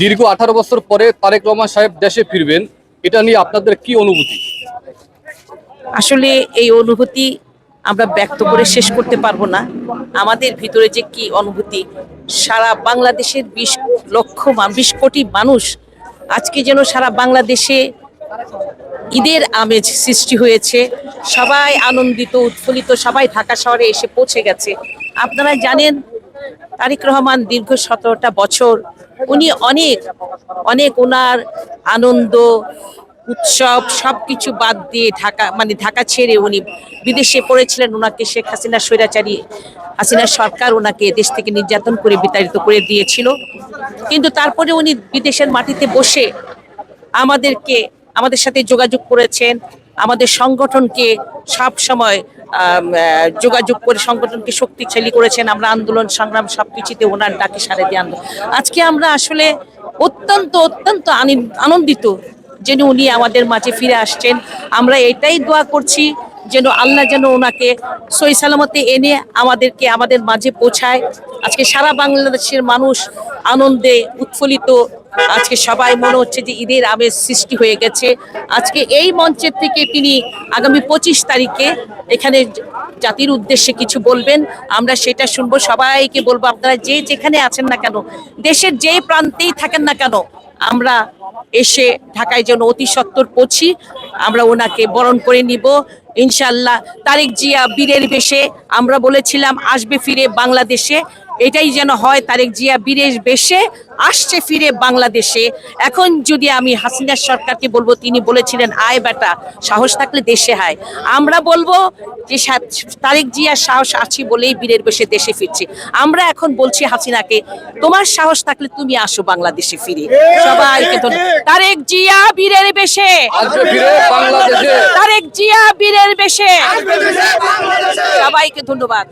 দীর্ঘ আঠারো বছর পরে তারেক রহমান সাহেব দেশে ফিরবেন, এটা নিয়ে আপনাদের কি অনুভূতি? আসলে এই অনুভূতি আমরা ব্যক্ত করে শেষ করতে পারব না। আমাদের ভিতরে যে কি অনুভূতি? সারা বাংলাদেশের বিশ লক্ষ বিশ কোটি মানুষ আজকে যেন সারা বাংলাদেশে ঈদের আমেজ সৃষ্টি হয়েছে। সবাই আনন্দিত, উৎফুল্লিত, সবাই ঢাকা শহরে এসে পৌঁছে গেছে। আপনারা জানেন তারিক রহমান দীর্ঘ সতেরোটা বছর উনি অনেক অনেক ওনার আনন্দ, উৎসব সবকিছু বাদ দিয়ে ঢাকা মানে ঢাকা ছেড়ে উনি বিদেশে পড়েছিলেন। ওনাকে শেখ হাসিনা স্বৈরাচারী, হাসিনা সরকার ওনাকে দেশ থেকে নির্যাতন করে বিতাড়িত করে দিয়েছিল। কিন্তু তারপরে উনি বিদেশের মাটিতে বসে আমাদেরকে, আমাদের সাথে যোগাযোগ করেছেন, আমাদের সংগঠনকে সব সময় যোগাযোগ করে সংগঠনকে শক্তিশালী করেছেন, আমরা আন্দোলন, সংগ্রাম সবকিছুতে ওনার ডাকে সারে দিয়ে আন্দোলন। আজকে আমরা আসলে অত্যন্ত অত্যন্ত আনি- আনন্দিত যেন উনি আমাদের মাঝে ফিরে আসছেন। আমরা এটাই দোয়া করছি যেন আল্লাহ যেন ওনাকে সই সালামতে এনে আমাদেরকে, আমাদের মাঝে পৌঁছায়। আজকে সারা বাংলাদেশের মানুষ আনন্দে উৎফুল্লিত আজকে সবাই মনে হচ্ছে যে ঈদের আবেশ সৃষ্টি হয়ে গেছে। আজকে এই মঞ্চের থেকে তিনি আগামী পঁচিশ তারিখে এখানে জাতির উদ্দেশ্যে কিছু বলবেন। আমরা সেটা শুনব। সবাইকে বলব, আপনারা যে যেখানে আছেন না কেন, দেশের যে প্রান্তেই থাকেন না কেন, আমরা এসে ঢাকায় যেন অতি সত্বর পৌঁছি। আমরা ওনাকে বরণ করে নিব। ইনশাল্লাহ তারেক জিয়া বীরের বেশে, আমরা বলেছিলাম, আসবে ফিরে বাংলাদেশে। এটাই যেন হয় তারেক জিয়া বীরের বেশে আসছে ফিরে বাংলাদেশে। এখন যদি আমি হাসিনা সরকারকে বলব তিনি বলেছিলেন আয় বেটা সাহস থাকলে দেশে হায় আমরা বলব যে তারেক জিয়ার সাহস আছে বলেই বীরের বেশে দেশে ফিরছে। আমরা এখন বলছি হাসিনাকে তোমার সাহস থাকলে তুমি আসো বাংলাদেশে ফিরে। সবাইকে ধন্যবাদ তারেক জিয়া বীরের বেশে। আসবে ফিরে বাংলাদেশে। তারেক জিয়া বীরের বেশে। সবাইকে ধন্যবাদ।